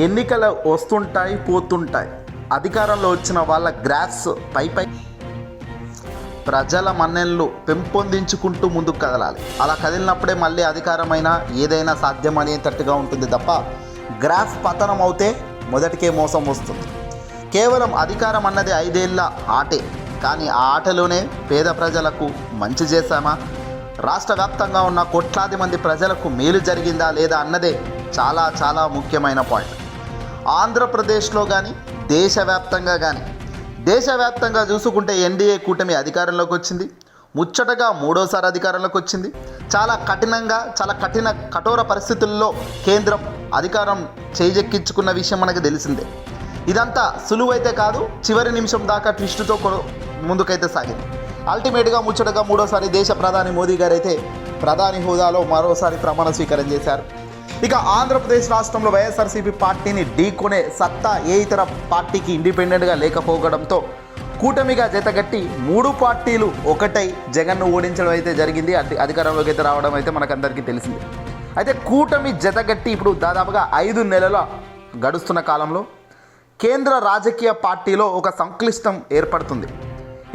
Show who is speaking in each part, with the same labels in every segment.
Speaker 1: ఎన్నికలు వస్తుంటాయి పోతుంటాయి. అధికారంలో వచ్చిన వాళ్ళ గ్రాస్ పై పై ప్రజల మన్నెలను పెంపొందించుకుంటూ ముందుకు కదలాలి. అలా కదిలినప్పుడే మళ్ళీ అధికారమైన ఏదైనా సాధ్యమనేటట్టుగా ఉంటుంది తప్ప గ్రాఫ్ పతనం అవుతే మొదటికే మోసం వస్తుంది. కేవలం అధికారం అన్నది ఐదేళ్ళ ఆటే. కానీ ఆ ఆటలోనే పేద ప్రజలకు మంచి చేశామా? రాష్ట్ర వ్యాప్తంగా ఉన్న కోట్లాది మంది ప్రజలకు మేలు జరిగిందా లేదా అన్నదే చాలా చాలా ముఖ్యమైన పాయింట్. ఆంధ్రప్రదేశ్లో కానీ దేశవ్యాప్తంగా కానీ దేశవ్యాప్తంగా చూసుకుంటే ఎన్డీఏ కూటమి అధికారంలోకి వచ్చింది. ముచ్చటగా మూడోసారి అధికారంలోకి వచ్చింది. చాలా కఠినంగా చాలా కఠిన కఠోర పరిస్థితుల్లో కేంద్రం అధికారం చేజెక్కించుకున్న విషయం మనకు తెలిసిందే. ఇదంతా సులువైతే కాదు చివరి నిమిషం దాకా ట్విస్టుతో ముందుకైతే సాగింది. అల్టిమేట్గా ముచ్చటగా మూడోసారి దేశ ప్రధాని మోదీ గారైతే ప్రధాని హోదాలో మరోసారి ప్రమాణ స్వీకారం చేశారు. ఇక ఆంధ్రప్రదేశ్ రాష్ట్రంలో వైఎస్ఆర్సీపీ పార్టీని ఢీకొనే సత్తా ఏ ఇతర పార్టీకి ఇండిపెండెంట్గా లేకపోవడంతో కూటమిగా జతగట్టి మూడు పార్టీలు ఒకటై జగన్ను ఓడించడం అయితే జరిగింది. అధి- అధికారంలోకి అయితే రావడం అయితే మనకందరికీ తెలిసింది. అయితే కూటమి జతగట్టి ఇప్పుడు దాదాపుగా ఐదు నెలల గడుస్తున్న కాలంలో కేంద్ర రాజకీయ పార్టీలో ఒక సంక్లిష్టం ఏర్పడుతుంది.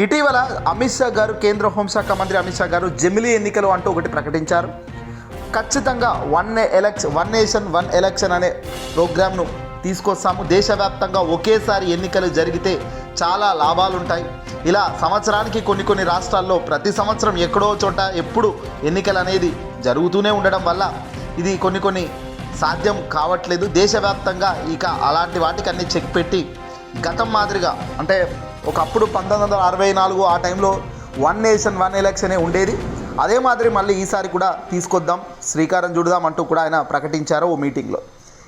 Speaker 1: ఇటీవల అమిత్ షా గారు కేంద్ర హోంశాఖ మంత్రి అమిత్ షా గారు జమిలీ ఎన్నికలు అంటూ ఒకటి ప్రకటించారు. ఖచ్చితంగా one election one nation one election అనే ప్రోగ్రామ్ను తీసుకొస్తాము. దేశవ్యాప్తంగా ఒకేసారి ఎన్నికలు జరిగితే చాలా లాభాలుంటాయి. ఇలా సంవత్సరానికి కొన్ని కొన్ని రాష్ట్రాల్లో ప్రతి సంవత్సరం ఎక్కడో చోట ఎప్పుడు ఎన్నికలు అనేది జరుగుతూనే ఉండడం వల్ల ఇది కొన్ని కొన్ని సాధ్యం కావట్లేదు. దేశవ్యాప్తంగా ఇక అలాంటి వాటికి అన్ని చెక్ పెట్టి గతం మాదిరిగా అంటే ఒకప్పుడు పంతొమ్మిది వందల అరవై నాలుగు ఆ టైంలో వన్ నేషన్ వన్ ఎలక్షనే ఉండేది. అదే మాదిరి మళ్ళీ ఈసారి కూడా తీసుకొద్దాం. శ్రీకారం చూడదాం అంటూ కూడా ఆయన ప్రకటించారు ఓ మీటింగ్లో.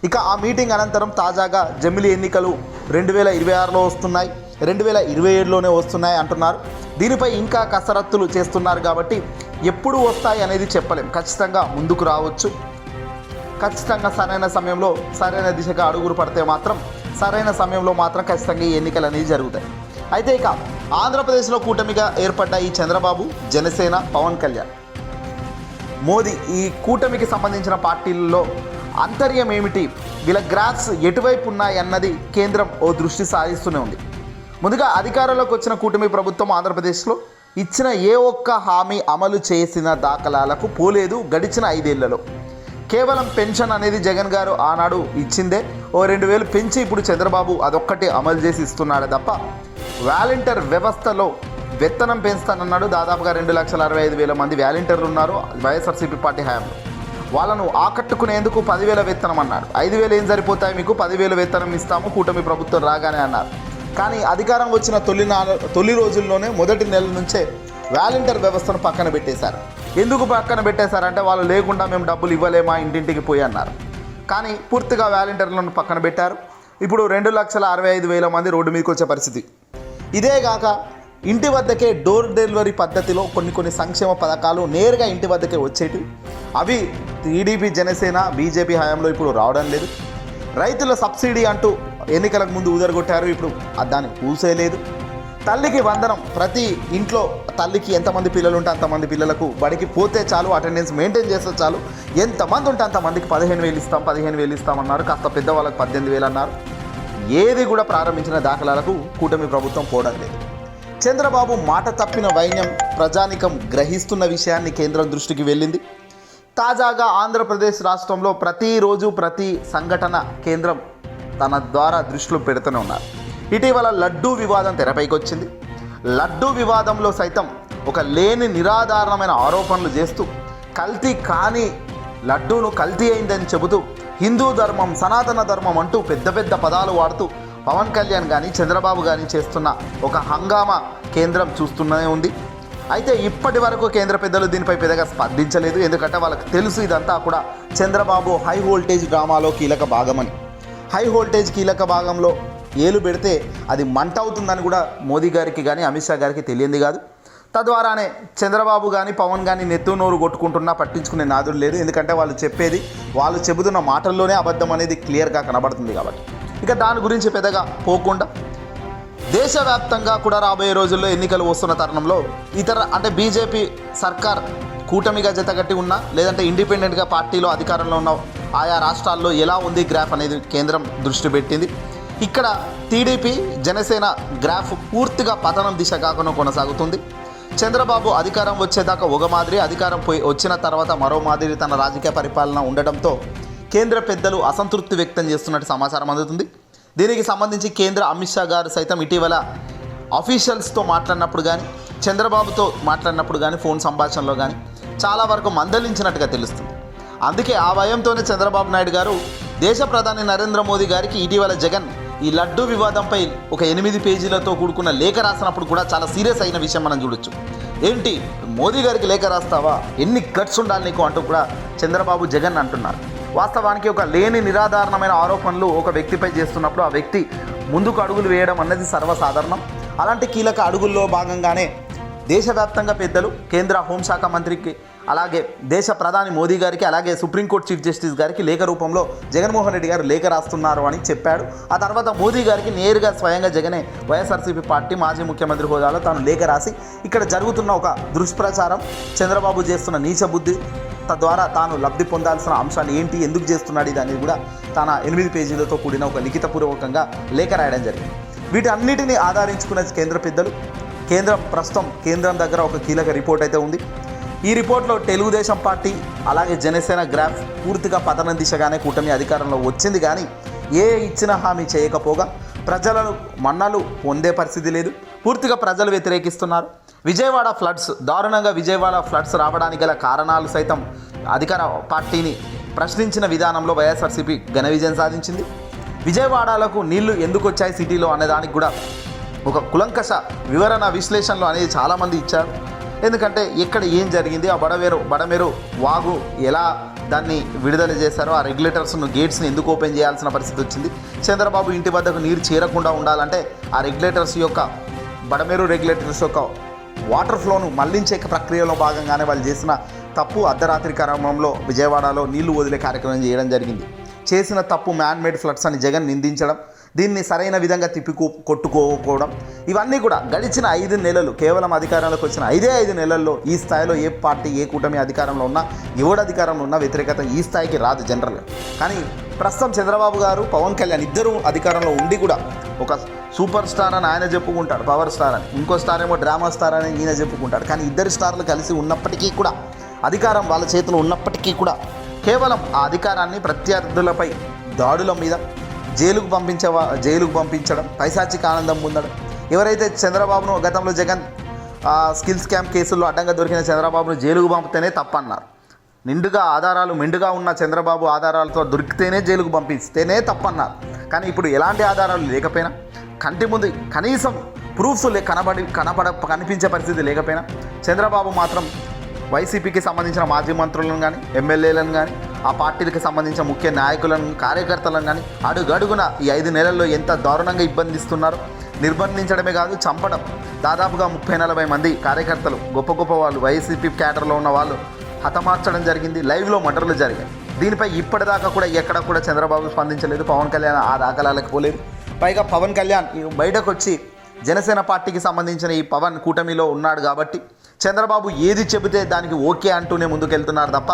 Speaker 1: ఇక ఆ మీటింగ్ అనంతరం తాజాగా జమిలి ఎన్నికలు రెండు వేల ఇరవై ఆరులో వస్తున్నాయి. రెండు వేల ఇరవై ఏడులోనే వస్తున్నాయి అంటున్నారు. దీనిపై ఇంకా కసరత్తులు చేస్తున్నారు కాబట్టి ఎప్పుడు వస్తాయి అనేది చెప్పలేం. ఖచ్చితంగా ముందుకు రావచ్చు. ఖచ్చితంగా సరైన సమయంలో సరైన దిశగా అడుగులు పడితే మాత్రం సరైన సమయంలో మాత్రం ఖచ్చితంగా ఈ ఎన్నికలు అనేవి జరుగుతాయి. అయితే ఇక ఆంధ్రప్రదేశ్లో కూటమిగా ఏర్పడ్డ ఈ చంద్రబాబు జనసేన పవన్ కళ్యాణ్. మోదీ ఈ కూటమికి సంబంధించిన పార్టీలలో అంతర్యం ఏమిటి? వీళ్ళ గ్రాఫ్స్ ఎటువైపు ఉన్నాయి అన్నది కేంద్రం ఓ దృష్టి సాధిస్తూనే ఉంది. ముందుగా అధికారంలోకి వచ్చిన కూటమి ప్రభుత్వం ఆంధ్రప్రదేశ్లో ఇచ్చిన ఏ ఒక్క హామీ అమలు చేసిన దాఖలాలకు పోలేదు గడిచిన ఐదేళ్ళలో. కేవలం పెన్షన్ అనేది జగన్ గారు ఆనాడు ఇచ్చిందే. ఓ రెండు వేలు పెంచి ఇప్పుడు చంద్రబాబు అదొక్కటి అమలు చేసి ఇస్తున్నాడు తప్ప వాలంటీర్ వ్యవస్థలో విత్తనం పెంచుతానన్నాడు దాదాపుగా రెండు లక్షల అరవై ఐదు వేల మంది వాలంటీర్లు ఉన్నారు. వైఎస్ఆర్సీపీ పార్టీ హయాంలో. వాళ్ళను ఆకట్టుకునేందుకు పదివేల వేతనం అన్నాడు. ఐదు వేలు ఏం సరిపోతాయి మీకు? పదివేల వేతనం ఇస్తాము కూటమి ప్రభుత్వం రాగానే అన్నారు. కానీ అధికారం వచ్చిన తొలి తొలి రోజుల్లోనే మొదటి నెల నుంచే వాలంటీర్ వ్యవస్థను పక్కన పెట్టేశారు. ఎందుకు పక్కన పెట్టేశారంటే వాళ్ళు లేకుండా మేము డబ్బులు ఇవ్వలేమా ఇంటింటికి పోయి అన్నారు. కానీ పూర్తిగా వాలంటీర్లను పక్కన పెట్టారు. ఇప్పుడు రెండు లక్షల అరవై ఐదు వేల మంది రోడ్డు మీదకి వచ్చే పరిస్థితి. ఇదేగాక ఇంటి వద్దకే డోర్ డెలివరీ పద్ధతిలో కొన్ని కొన్ని సంక్షేమ పథకాలు నేరుగా ఇంటి వద్దకే వచ్చేటివి. అవి టీడీపీ జనసేన బీజేపీ హయాంలో ఇప్పుడు రావడం లేదు. రైతుల సబ్సిడీ అంటూ ఎన్నికలకు ముందు ఊదరగొట్టారు. ఇప్పుడు దాన్ని పూసేయలేదు తల్లికి వందనం ప్రతి ఇంట్లో తల్లికి ఎంతమంది పిల్లలు ఉంటే అంతమంది పిల్లలకు బడికి పోతే చాలు అటెండెన్స్ మెయింటైన్ చేస్తే చాలు. ఎంతమంది ఉంటే అంతమందికి పదిహేను వేలు ఇస్తాం పదిహేను వేలు ఇస్తామన్నారు. కాస్త పెద్దవాళ్ళకి పద్దెనిమిది వేలు అన్నారు. ఏది కూడా ప్రారంభించిన దాఖలాలకు కూటమి ప్రభుత్వం పోవడం లేదు. చంద్రబాబు మాట తప్పిన వైన్యం ప్రజానికం గ్రహిస్తున్న విషయాన్ని కేంద్రం దృష్టికి వెళ్ళింది. తాజాగా ఆంధ్రప్రదేశ్ రాష్ట్రంలో ప్రతిరోజు ప్రతి సంఘటన కేంద్రం తన ద్వారా దృష్టిలో పెడుతూనే ఉన్నారు. ఇటీవల లడ్డూ వివాదం తెరపైకి వచ్చింది లడ్డూ వివాదంలో సైతం ఒక లేని నిరాధారణమైన ఆరోపణలు చేస్తూ కల్తీ కాని లడ్డూను కల్తీ అయిందని చెబుతూ హిందూ ధర్మం సనాతన ధర్మం అంటూ పెద్ద పెద్ద పదాలు వాడుతూ పవన్ కళ్యాణ్ కానీ చంద్రబాబు కానీ చేస్తున్న ఒక హంగామా కేంద్రం చూస్తూనే ఉంది. అయితే ఇప్పటి వరకు కేంద్ర పెద్దలు దీనిపై పెద్దగా స్పందించలేదు. ఎందుకంటే వాళ్ళకి తెలుసు ఇదంతా కూడా చంద్రబాబు హై వోల్టేజ్ డ్రామాలో కీలక భాగమని. హై వోల్టేజ్ కీలక భాగంలో ఏలు పెడితే అది మంట అవుతుందని కూడా మోదీ గారికి కానీ అమిత్ షా గారికి తెలియంది కాదు. తద్వారానే చంద్రబాబు కానీ పవన్ కానీ నెత్తు నోరు కొట్టుకుంటున్నా పట్టించుకునే నాదుడు లేదు. ఎందుకంటే వాళ్ళు చెప్పేది వాళ్ళు చెబుతున్న మాటల్లోనే అబద్ధం అనేది క్లియర్గా కనబడుతుంది కాబట్టి. ఇక దాని గురించి పెద్దగా పోకుండా దేశవ్యాప్తంగా కూడా రాబోయే రోజుల్లో ఎన్నికలు వస్తున్న తరుణంలో ఇతర అంటే బీజేపీ సర్కార్ కూటమిగా జతగట్టి ఉన్నా లేదంటే ఇండిపెండెంట్గా పార్టీలో అధికారంలో ఉన్న ఆయా రాష్ట్రాల్లో ఎలా ఉంది గ్రాఫ్ అనేది కేంద్రం దృష్టి పెట్టింది. ఇక్కడ టీడీపీ జనసేన గ్రాఫ్ పూర్తిగా పతనం దిశ కాకుండా కొనసాగుతుంది. చంద్రబాబు అధికారం వచ్చేదాకా ఒక మాదిరి అధికారం పోయి వచ్చిన తర్వాత మరో మాదిరి తన రాజకీయ పరిపాలన ఉండడంతో కేంద్ర పెద్దలు అసంతృప్తి వ్యక్తం చేస్తున్నట్టు సమాచారం అందుతుంది. దీనికి సంబంధించి కేంద్ర అమిత్ షా గారు సైతం ఇటీవల అఫీషియల్స్తో మాట్లాడినప్పుడు కానీ చంద్రబాబుతో మాట్లాడినప్పుడు కానీ ఫోన్ సంభాషణలో కానీ చాలా వరకు మందలించినట్టుగా తెలుస్తుంది. అందుకే ఆ భయంతోనే చంద్రబాబు నాయుడు గారు దేశ ప్రధాని నరేంద్ర మోదీ గారికి ఇటీవల జగన్ ఈ లడ్డూ వివాదంపై ఒక ఎనిమిది పేజీలతో కూడుకున్న లేఖ రాసినప్పుడు కూడా చాలా సీరియస్ అయిన విషయం మనం చూడొచ్చు. ఏంటి? మోదీ గారికి లేఖ రాస్తావా? ఎన్ని కట్స్ ఉండాలి నీకు అంటూ కూడా చంద్రబాబు జగన్ అంటున్నారు. వాస్తవానికి ఒక లేని నిరాధారణమైన ఆరోపణలు ఒక వ్యక్తిపై చేస్తున్నప్పుడు ఆ వ్యక్తి ముందుకు అడుగులు వేయడం అన్నది సర్వసాధారణం. అలాంటి కీలక అడుగుల్లో భాగంగానే దేశవ్యాప్తంగా పెద్దలు కేంద్ర హోంశాఖ మంత్రికి అలాగే దేశ ప్రధాని మోదీ గారికి అలాగే సుప్రీంకోర్టు చీఫ్ జస్టిస్ గారికి లేఖ రూపంలో జగన్మోహన్ రెడ్డి గారు లేఖ రాస్తున్నారు అని చెప్పాడు. ఆ తర్వాత మోదీ గారికి నేరుగా స్వయంగా జగనే వైఎస్ఆర్సీపీ పార్టీ మాజీ ముఖ్యమంత్రి హోదాలో తాను లేఖ రాసి ఇక్కడ జరుగుతున్న ఒక దుష్ప్రచారం చంద్రబాబు చేస్తున్న నీచ బుద్ధి తద్వారా తాను లబ్ధి పొందాల్సిన అంశాలు ఏంటి ఎందుకు చేస్తున్నాడు ఇది అనేది కూడా తన ఎనిమిది పేజీలతో కూడిన ఒక లిఖితపూర్వకంగా లేఖ రాయడం జరిగింది. వీటన్నిటిని ఆధారించుకున్న కేంద్ర పెద్దలు కేంద్రం ప్రస్తుతం కేంద్రం దగ్గర ఒక కీలక రిపోర్ట్ అయితే ఉంది. ఈ రిపోర్ట్లో తెలుగుదేశం పార్టీ అలాగే జనసేన గ్రాఫ్ పూర్తిగా పతనం దిశగానే కూటమి అధికారంలో వచ్చింది కానీ ఏ ఇచ్చిన హామీ చేయకపోగా ప్రజలను మన్నలు పొందే పరిస్థితి లేదు. పూర్తిగా ప్రజలు వ్యతిరేకిస్తున్నారు. విజయవాడ ఫ్లడ్స్ దారుణంగా విజయవాడ ఫ్లడ్స్ రావడానికి గల కారణాలు సైతం అధికార పార్టీని ప్రశ్నించిన విధానంలో వైఎస్ఆర్సీపీ ఘన విజయం సాధించింది. విజయవాడలకు నీళ్ళు ఎందుకు వచ్చాయి సిటీలో అనేదానికి కూడా ఒక కులంకష వివరణ విశ్లేషణలు అనేది చాలామంది ఇచ్చారు. ఎందుకంటే ఇక్కడ ఏం జరిగింది? ఆ బడవేరు బడమేరు వాగు ఎలా దాన్ని విడుదల చేశారో ఆ రెగ్యులేటర్స్ను గేట్స్ని ఎందుకు ఓపెన్ చేయాల్సిన పరిస్థితి వచ్చింది? చంద్రబాబు ఇంటి వద్దకు నీరు చేరకుండా ఉండాలంటే ఆ రెగ్యులేటర్స్ యొక్క బడమేరు రెగ్యులేటర్స్ యొక్క వాటర్ ఫ్లోను మళ్ళించే ప్రక్రియలో భాగంగానే వాళ్ళు చేసిన తప్పు అర్ధరాత్రి క్రమంలో విజయవాడలో నీళ్ళు వదిలే కార్యక్రమం చేయడం జరిగింది. చేసిన తప్పు మ్యాన్ మేడ్ ఫ్లడ్స్ అని జగన్ నిందించడం దీన్ని సరైన విధంగా తిప్పి కొట్టుకోకపోవడం ఇవన్నీ కూడా గడిచిన ఐదు నెలలు కేవలం అధికారంలోకి వచ్చిన ఐదే ఐదు నెలల్లో ఈ స్థాయిలో ఏ పార్టీ ఏ కూటమి అధికారంలో ఉన్నా ఎవడు అధికారంలో ఉన్నా వ్యతిరేకత ఈ స్థాయికి రాదు జనరల్గా కానీ ప్రస్తుతం చంద్రబాబు గారు పవన్ కళ్యాణ్ ఇద్దరు అధికారంలో ఉండి కూడా ఒక సూపర్ స్టార్ అని ఆయన చెప్పుకుంటాడు పవర్ స్టార్ అని. ఇంకో స్టార్ ఏమో డ్రామా స్టార్ అని ఈయన చెప్పుకుంటాడు. కానీ ఇద్దరు స్టార్లు కలిసి ఉన్నప్పటికీ కూడా అధికారం వాళ్ళ చేతిలో ఉన్నప్పటికీ కూడా కేవలం ఆ అధికారాన్ని ప్రత్యర్థులపై దాడుల మీద జైలుకు పంపించే జైలుకు పంపించడం పైశాచిక ఆనందం పొందడం. ఎవరైతే చంద్రబాబును గతంలో జగన్ స్కిల్ స్కామ్ కేసుల్లో అడ్డంగా దొరికిన చంద్రబాబును జైలుకు పంపితేనే తప్పన్నారు. నిండుగా ఆధారాలు మెండుగా ఉన్న చంద్రబాబు ఆధారాలతో దొరికితేనే జైలుకు పంపిస్తేనే తప్పన్నారు. కానీ ఇప్పుడు ఎలాంటి ఆధారాలు లేకపోయినా కంటి ముందు కనీసం ప్రూఫ్స్ లే కనబడి కనపడ కనిపించే పరిస్థితి లేకపోయినా చంద్రబాబు మాత్రం వైసీపీకి సంబంధించిన మాజీ మంత్రులను కానీ ఎమ్మెల్యేలను కానీ ఆ పార్టీలకు సంబంధించిన ముఖ్య నాయకులను కార్యకర్తలను కానీ అడుగడుగున ఈ ఐదు నెలల్లో ఎంత దారుణంగా ఇబ్బందిస్తున్నారు? నిర్బంధించడమే కాదు చంపడం. దాదాపుగా ముప్పై నలభై మంది కార్యకర్తలు గొప్ప గొప్ప వాళ్ళు వైసీపీ క్యాడర్లో ఉన్న వాళ్ళు హతమార్చడం జరిగింది లైవ్లో మటర్లు జరిగాయి. దీనిపై ఇప్పటిదాకా కూడా ఎక్కడ కూడా చంద్రబాబు స్పందించలేదు పవన్ కళ్యాణ్ ఆ దాఖలాలకు పోలేదు. పైగా పవన్ కళ్యాణ్ బయటకు వచ్చి జనసేన పార్టీకి సంబంధించిన ఈ పవన్ కూటమిలో ఉన్నాడు కాబట్టి చంద్రబాబు ఏది చెబితే దానికి ఓకే అంటూనే ముందుకెళ్తున్నారు తప్ప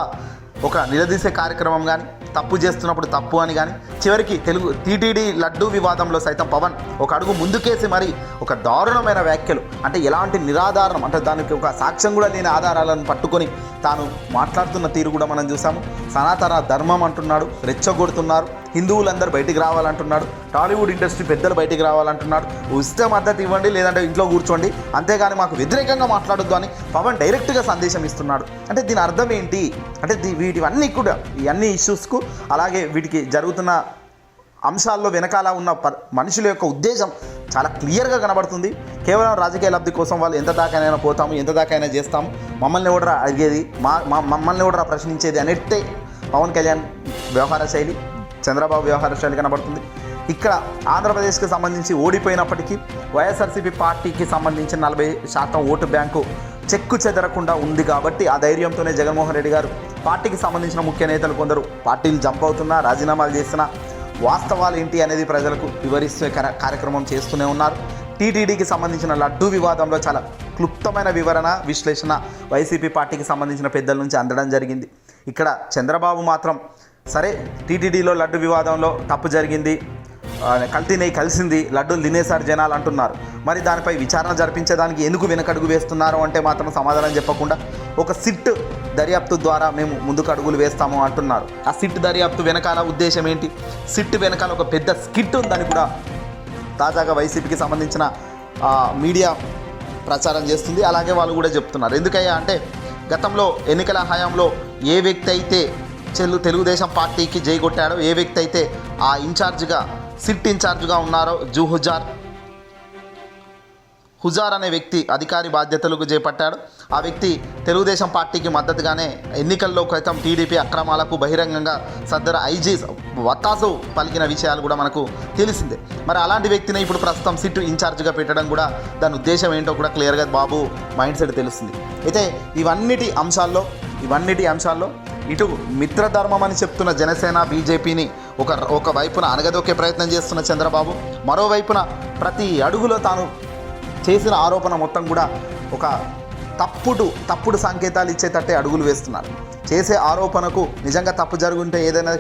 Speaker 1: ఒక నిలదీసే కార్యక్రమం కానీ తప్పు చేస్తున్నప్పుడు తప్పు అని కానీ చివరికి తెలుగు టీటీడీ లడ్డూ వివాదంలో సైతం పవన్ ఒక అడుగు ముందుకేసి మరి ఒక దారుణమైన వ్యాఖ్యలు అంటే ఎలాంటి నిరాధారణం అంటే దానికి ఒక సాక్ష్యం కూడా లేని ఆధారాలను పట్టుకొని తాను మాట్లాడుతున్న తీరు కూడా మనం చూసాము. సనాతన ధర్మం అంటున్నాడు రెచ్చగొడుతున్నారు హిందువులందరూ బయటికి రావాలంటున్నాడు టాలీవుడ్ ఇండస్ట్రీ పెద్దలు బయటికి రావాలంటున్నాడు. ఉచిత మద్దతు ఇవ్వండి లేదంటే ఇంట్లో కూర్చోండి అంతేగాని మాకు వ్యతిరేకంగా మాట్లాడొద్దు అని పవన్ డైరెక్ట్గా సందేశం ఇస్తున్నాడు. అంటే దీని అర్థం ఏంటి? అంటే దీ- వీటివన్నీ కూడా ఇవన్నీ అన్ని ఇష్యూస్కు అలాగే వీటికి జరుగుతున్న అంశాల్లో వెనకాల ఉన్న ప- మనుషుల యొక్క ఉద్దేశం చాలా క్లియర్గా కనబడుతుంది. కేవలం రాజకీయ లబ్ధి కోసం వాళ్ళు ఎంత దాకానైనా పోతాము ఎంత దాకైనా చేస్తాము. మమ్మల్ని కూడా అడిగేది మా మమ్మల్ని కూడా ప్రశ్నించేది అనేట్టే పవన్ కళ్యాణ్ వ్యవహార శైలి చంద్రబాబు వ్యవహార శైలి కనబడుతుంది. ఇక్కడ ఆంధ్రప్రదేశ్కి సంబంధించి ఓడిపోయినప్పటికీ వైఎస్ఆర్సీపీ పార్టీకి సంబంధించిన నలభై శాతం ఓటు బ్యాంకు చెక్కు చెదరకుండా ఉంది కాబట్టి ఆ ధైర్యంతోనే జగన్మోహన్ రెడ్డి గారు పార్టీకి సంబంధించిన ముఖ్య నేతలు కొందరు పార్టీలు జంప్ అవుతున్నా రాజీనామాలు చేసినా వాస్తవాలు ఏంటి అనేది ప్రజలకు వివరిస్తే కార్యక్రమం చేస్తూనే ఉన్నారు. టీటీడీకి సంబంధించిన లడ్డూ వివాదంలో చాలా క్లుప్తమైన వివరణ విశ్లేషణ వైసీపీ పార్టీకి సంబంధించిన పెద్దల నుంచి అందడం జరిగింది. ఇక్కడ చంద్రబాబు మాత్రం సరే టీటీడీలో లడ్డు వివాదంలో తప్పు జరిగింది. కల్తీ నెయ్యి కలిసింది లడ్డూలు తినేశారు జనాలు అంటున్నారు. మరి దానిపై విచారణ జరిపించేదానికి ఎందుకు వెనకడుగు వేస్తున్నారు అంటే మాత్రం సమాధానం చెప్పకుండా ఒక సిట్ దర్యాప్తు ద్వారా మేము ముందుకు అడుగులు వేస్తాము అంటున్నారు. ఆ సిట్ దర్యాప్తు వెనకాల ఉద్దేశం ఏంటి? సిట్ వెనకాల ఒక పెద్ద స్కిట్ ఉందని కూడా తాజాగా వైసీపీకి సంబంధించిన మీడియా ప్రచారం చేస్తుంది. అలాగే వాళ్ళు కూడా చెప్తున్నారు. ఎందుకయ్యా అంటే గతంలో ఎన్నికల హయాంలో ఏ వ్యక్తి అయితే చెల్లు తెలుగుదేశం పార్టీకి జై కొట్టాడో ఏ వ్యక్తి అయితే ఆ ఇన్ఛార్జ్గా సిట్ ఇన్ఛార్జ్గా ఉన్నారో జూహుజార్ హుజార్ అనే వ్యక్తి అధికారి బాధ్యతలకు చేపట్టాడు. ఆ వ్యక్తి తెలుగుదేశం పార్టీకి మద్దతుగానే ఎన్నికల్లో క్రితం టీడీపీ అక్రమాలకు బహిరంగంగా సద్దర ఐజీ వత్తాసు పలికిన విషయాలు కూడా మనకు తెలిసిందే. మరి అలాంటి వ్యక్తిని ఇప్పుడు ప్రస్తుతం సిట్ ఇన్ఛార్జ్గా పెట్టడం కూడా దాని ఉద్దేశం ఏంటో కూడా క్లియర్గా బాబు మైండ్ సెట్ తెలుస్తుంది. అయితే ఇవన్నిటి అంశాల్లో ఇవన్నిటి అంశాల్లో ఇటు మిత్రధర్మం అని చెప్తున్న జనసేన బీజేపీని ఒక ఒక వైపున అనగదొక్కే ప్రయత్నం చేస్తున్న చంద్రబాబు మరోవైపున ప్రతి అడుగులో తాను చేసిన ఆరోపణ మొత్తం కూడా ఒక తప్పుడు తప్పుడు సంకేతాలు ఇచ్చేటట్టే అడుగులు వేస్తున్నారు. చేసే ఆరోపణకు నిజంగా తప్పు జరుగుంటే ఏదైనా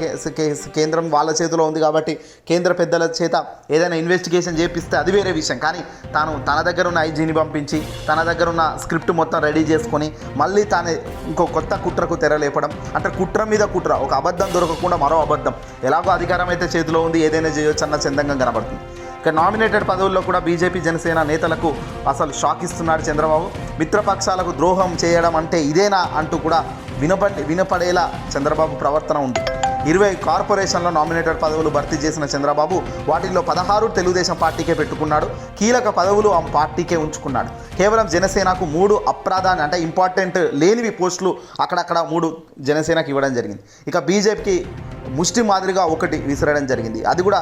Speaker 1: కేంద్రం వాళ్ళ చేతిలో ఉంది కాబట్టి కేంద్ర పెద్దల చేత ఏదైనా ఇన్వెస్టిగేషన్ చేపిస్తే అది వేరే విషయం. కానీ తాను తన దగ్గర ఉన్న ఐజీని పంపించి తన దగ్గర ఉన్న స్క్రిప్ట్ మొత్తం రెడీ చేసుకొని మళ్ళీ తాను ఇంకో కొత్త కుట్రకు తెరలేపడం అంటే కుట్ర మీద కుట్ర ఒక అబద్ధం దొరకకుండా మరో అబద్ధం. ఎలాగో అధికారం అయితే చేతిలో ఉంది ఏదైనా చేయొచ్చు అన్న చందంగా కనబడుతుంది. ఇక నామినేటెడ్ పదవుల్లో కూడా బీజేపీ జనసేన నేతలకు అసలు షాక్ ఇస్తున్నాడు చంద్రబాబు. మిత్రపక్షాలకు ద్రోహం చేయడం అంటే ఇదేనా అంటూ కూడా వినపడి వినపడేలా చంద్రబాబు ప్రవర్తన ఉంది ఇరవై కార్పొరేషన్లో నామినేటెడ్ పదవులు భర్తీ చేసిన చంద్రబాబు వాటిల్లో పదహారు తెలుగుదేశం పార్టీకే పెట్టుకున్నాడు. కీలక పదవులు ఆ పార్టీకే ఉంచుకున్నాడు. కేవలం జనసేనకు మూడు అప్రాధాన్య అంటే ఇంపార్టెంట్ లేనివి పోస్టులు అక్కడక్కడ మూడు జనసేనకు ఇవ్వడం జరిగింది. ఇక బీజేపీకి ముష్టి మాదిరిగా ఒకటి విసిరడం జరిగింది. అది కూడా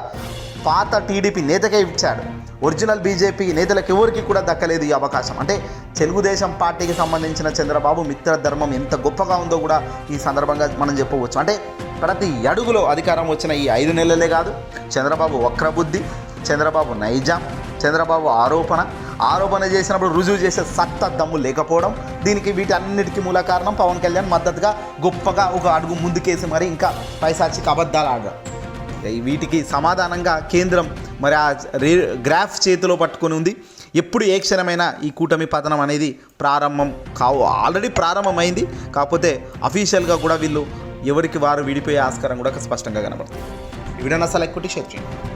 Speaker 1: పాత టీడీపీ నేతకే ఇచ్చాడు. ఒరిజినల్ బీజేపీ నేతలకు ఎవరికి కూడా దక్కలేదు ఈ అవకాశం. అంటే తెలుగుదేశం పార్టీకి సంబంధించిన చంద్రబాబు మిత్ర ధర్మం ఎంత గొప్పగా ఉందో కూడా ఈ సందర్భంగా మనం చెప్పవచ్చు. అంటే ప్రతి అడుగులో అధికారం వచ్చిన ఈ ఐదు నెలలే కాదు చంద్రబాబు వక్రబుద్ధి చంద్రబాబు నైజాం చంద్రబాబు ఆరోపణ ఆరోపణ చేసినప్పుడు రుజువు చేసే సత్త దమ్ము లేకపోవడం దీనికి వీటన్నిటికీ మూల కారణం పవన్ కళ్యాణ్ మద్దతుగా గొప్పగా ఒక అడుగు ముందుకేసి మరి ఇంకా పైసాచికి అబద్ధాలు ఆడడం వీటికి సమాధానంగా కేంద్రం మరి ఆ రే గ్రాఫ్ చేతిలో పట్టుకొని ఉంది. ఎప్పుడు ఏ క్షణమైనా ఈ కూటమి పతనం అనేది ప్రారంభం కావు ఆల్రెడీ ప్రారంభమైంది. కాకపోతే అఫీషియల్గా కూడా వీళ్ళు ఎవరికి వారు విడిపోయే ఆస్కారం కూడా స్పష్టంగా కనబడుతుంది. ఈ వీడియో అసలు ఎక్కువ షేర్ చేయండి.